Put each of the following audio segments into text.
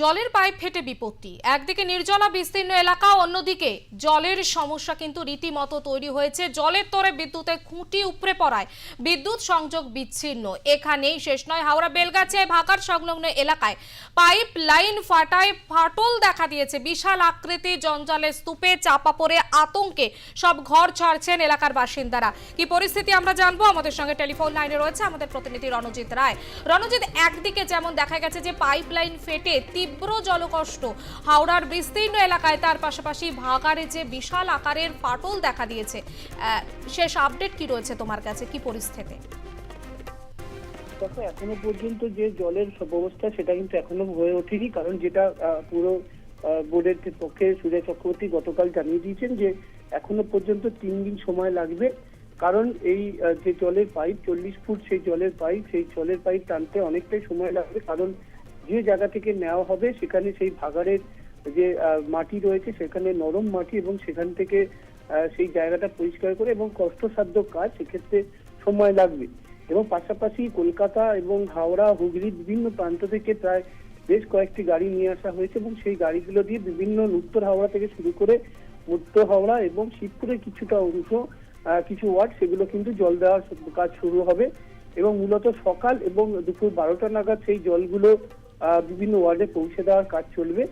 জলের পাইপ ফেটে বিপত্তি। একদিকে নির্জলা বিস্তীর্ণ এলাকা, অন্যদিকে জলের সমস্যা কিন্তু রীতিমতো তৈরি হয়েছে। জলের তরে বিদ্যুতের খুঁটি উপড়ে পড়ায়। বিদ্যুৎ সংযোগ বিচ্ছিন্ন। এখানেই শেষ নয়। হাওড়া, বেলগাছিয়ায় ভাকার সংলগ্ন এলাকায় পাইপ লাইন ফাটায় ফাটল দেখা দিয়েছে। বিশাল আকৃতি জঞ্জালের স্তূপে চাপা পড়ে আতঙ্কে সব ঘর ছাড়ছেন এলাকার বাসিন্দারা। কি পরিস্থিতি আমরা জানব? আমাদের সঙ্গে টেলিফোন লাইনে রয়েছে আমাদের প্রতিনিধি রণজিৎ রায়। রণজিৎ, একদিকে যেমন দেখা গেছে যে পাইপ লাইন ফেটে তীব্র জলকষ্ট। হাওড়ার বিস্তীর্ণ এলাকায় তার পাশাপাশি ভাগাড়ে যে বিশাল আকারের ফাটল দেখা দিয়েছে শেষ আপডেট কি রয়েছে তোমার কাছে? কি পরিস্থিতি? দেখো, এখনও পর্যন্ত যে জলের ব্যবস্থা সেটা কিন্তু এখনও হয়ে ওঠেনি। কারণ যেটা পুরো বোর্ডের পক্ষে সূর্য চক্রবর্তী গতকাল জানিয়ে দিয়েছেন যে, এখনও পর্যন্ত তিন দিন সময় লাগবে। কারণ এই যে জলের পাইপ, চল্লিশ ফুট সেই জলের পাইপ, সেই জলের পাইপ টানতে অনেকটাই সময় লাগবে। কারণ যে জায়গা থেকে নেওয়া হবে, সেখানে সেই ভাগাড়ের যে মাটি রয়েছে, সেখানে নরম মাটি এবং সেখান থেকে সেই জায়গাটা পরিষ্কার করে এবং কষ্টসাধ্য কাজ, সেক্ষেত্রে সময় লাগবে। এবং পাশাপাশি কলকাতা এবং হাওড়া, হুগলি বিভিন্ন প্রান্ত থেকে প্রায় বেশ কয়েকটি গাড়ি নিয়ে আসা হয়েছে এবং সেই গাড়িগুলো দিয়ে বিভিন্ন উত্তর হাওড়া থেকে শুরু করে উত্তর হাওড়া এবং শিবপুরের কিছুটা অংশ কিছু ওয়ার্ড, সেগুলো কিন্তু জল দেওয়ার কাজ শুরু হবে। এবং মূলত সকাল এবং দুপুর বারোটা নাগাদ সেই জলগুলো বিভিন্ন ওয়ার্ডে পৌঁছে দেওয়ার কাজ চলবে।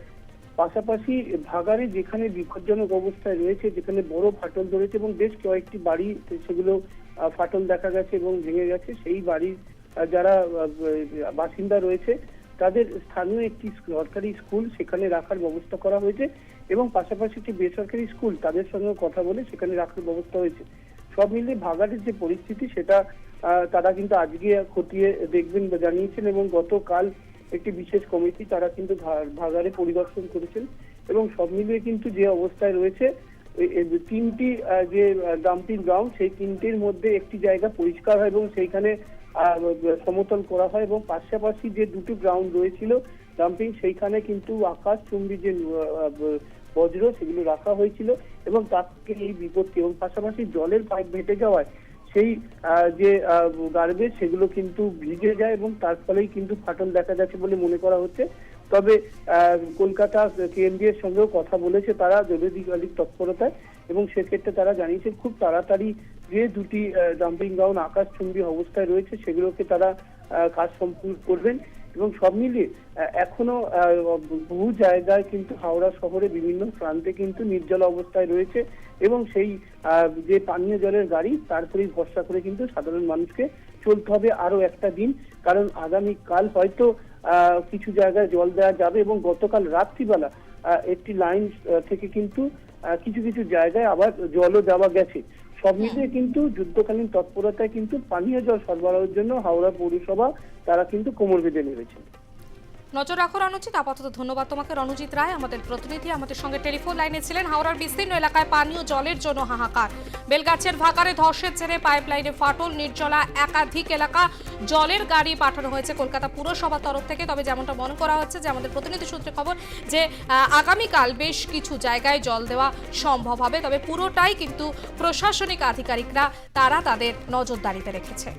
পাশাপাশি ভাগাড়ে যেখানে বিপজ্জনক অবস্থায় রয়েছে, যেখানে বড় ফাটল ধরেছে এবং বেশ কয়েকটি বাড়ি সেগুলো ফাটল দেখা গেছে এবং ভেঙে গেছে, সেই বাড়ির যারা বাসিন্দা রয়েছে, তাদের স্থানীয় একটি সরকারি স্কুল সেখানে রাখার ব্যবস্থা করা হয়েছে এবং পাশাপাশি একটি বেসরকারি স্কুল তাদের সঙ্গে কথা বলে সেখানে রাখার ব্যবস্থা হয়েছে। সব মিলিয়ে ভাগাড়ের যে পরিস্থিতি সেটা তারা কিন্তু আজকে খতিয়ে দেখবেন বা জানিয়েছেন এবং গতকাল একটি বিশেষ কমিটি, তারা কিন্তু ভাগাড়ে পরিদর্শন করেছেন এবং সব মিলিয়ে কিন্তু যে অবস্থায় রয়েছে তিনটি যে ডাম্পিং গ্রাউন্ড, সেই তিনটির মধ্যে একটি জায়গা পরিষ্কার হয় এবং সেইখানে সমতল করা হয় এবং পাশাপাশি যে দুটি গ্রাউন্ড রয়েছিল ডাম্পিং, সেইখানে কিন্তু আকাশ চুম্বি যে বজ্র, সেগুলো রাখা হয়েছিল এবং তার থেকে এই বিপত্তি এবং পাশাপাশি জলের পাইপ ভেটে যাওয়ায় সেই যে গার্বেজ সেগুলো কিন্তু ভিজে যায় এবং তার ফলেই কিন্তু ফাটল দেখা যাচ্ছে বলে মনে করা হচ্ছে। তবে কলকাতা কেএমডি এর সঙ্গেও কথা বলেছে তারা জরুরিকালীন তৎপরতায় এবং সেক্ষেত্রে তারা জানিয়েছে খুব তাড়াতাড়ি যে দুটি ডাম্পিং গ্রাউন্ড আকাশচুম্বী অবস্থায় রয়েছে সেগুলোকে তারা কাজ সম্পূর্ণ করবেন। এবং সব মিলিয়ে এখনও বহু জায়গায় কিন্তু হাওড়া শহরে বিভিন্ন প্রান্তে কিন্তু নির্জল অবস্থায় রয়েছে এবং সেই যে পানীয় জলের গাড়ি তারপরেই ভরসা করে কিন্তু সাধারণ মানুষকে চলতে হবে আরও একটা দিন। কারণ আগামী কাল হয়তো কিছু জায়গায় জল দেওয়া যাবে এবং গতকাল রাত্রিবেলা একটি লাইন থেকে কিন্তু কিছু কিছু জায়গায় আবার জলও দেওয়া গেছে। সব মিলিয়ে কিন্তু যুদ্ধকালীন তৎপরতায় কিন্তু পানীয় জল সরবরাহের জন্য হাওড়া পৌরসভা তারা কিন্তু কোমর বেঁধে নেমেছে। নজর রাখো রণজিৎ। আপাতত ধন্যবাদ তোমাকে। রণজিৎ রায় আমাদের প্রতিনিধি, আমাদের সঙ্গে টেলিফোন লাইনে ছিলেন হাওড়ার বিস্তীর্ণ এলাকায় পানীয় জলের জন্য হাহাকার। বেলগাছের ভাকারে ধসের ছেড়ে পাইপ লাইনে ফাটল, নির্জলা একাধিক এলাকা জলের গাড়ি পাঠানো হয়েছে কলকাতা পুরসভার তরফ থেকে। তবে যেমনটা মনে করা হচ্ছে যে আমাদের প্রতিনিধি সূত্রে খবর যে আগামীকাল বেশ কিছু জায়গায় জল দেওয়া সম্ভব হবে। তবে পুরোটাই কিন্তু প্রশাসনিক আধিকারিকরা, তারা তাদের নজরদারিতে রেখেছে।